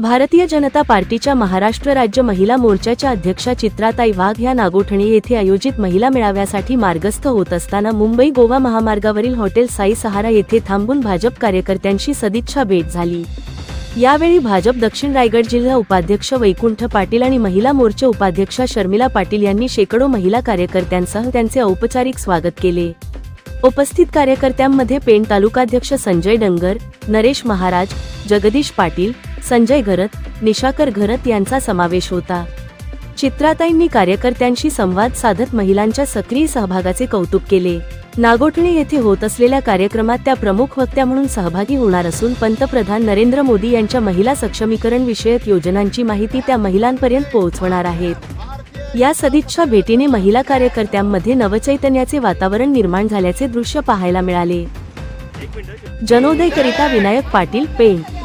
भारतीय जनता पार्टीच्या महाराष्ट्र राज्य महिला मोर्चाच्या अध्यक्षा चित्राताई वाघ या नागोठणे येथे आयोजित महिला मेळाव्यासाठी मार्गस्थ होत असताना मुंबई गोवा महामार्गावरील हॉटेल साई सहारा येथे थांबून भाजप कार्यकर्त्यांशी सदिच्छा भेट झाली. यावेळी भाजप दक्षिण रायगड जिल्हा उपाध्यक्ष वैकुंठ पाटील आणि महिला मोर्चा उपाध्यक्षा शर्मिला पाटील यांनी शेकडो महिला कार्यकर्त्यांसह त्यांचे औपचारिक स्वागत केले. उपस्थित कार्यकर्त्यांमध्ये पेण तालुकाध्यक्ष संजय डंगर नरेश महाराज जगदीश पाटील संजय घरत निशाकर घरत यांचा समावेश होता. चित्राताईंनी कार्यकर्त्यांशी संवाद साधत महिलांच्या सक्रिय सहभागाचे कौतुक केले. नागोठणे येथे होत असलेल्या कार्यक्रमात त्या प्रमुख वक्त्या म्हणून सहभागी होणार असून पंतप्रधान नरेंद्र मोदी यांच्या महिला सक्षमीकरण विषयक योजनांची माहिती त्या महिलांपर्यंत पोहोचवणार आहेत. या सदिच्छा भेटीने महिला कार्यकर्त्यांमध्ये नवचैतन्याचे वातावरण निर्माण झाल्याचे दृश्य पाहायला मिळाले. जनोदयकरिता विनायक पाटील पेण.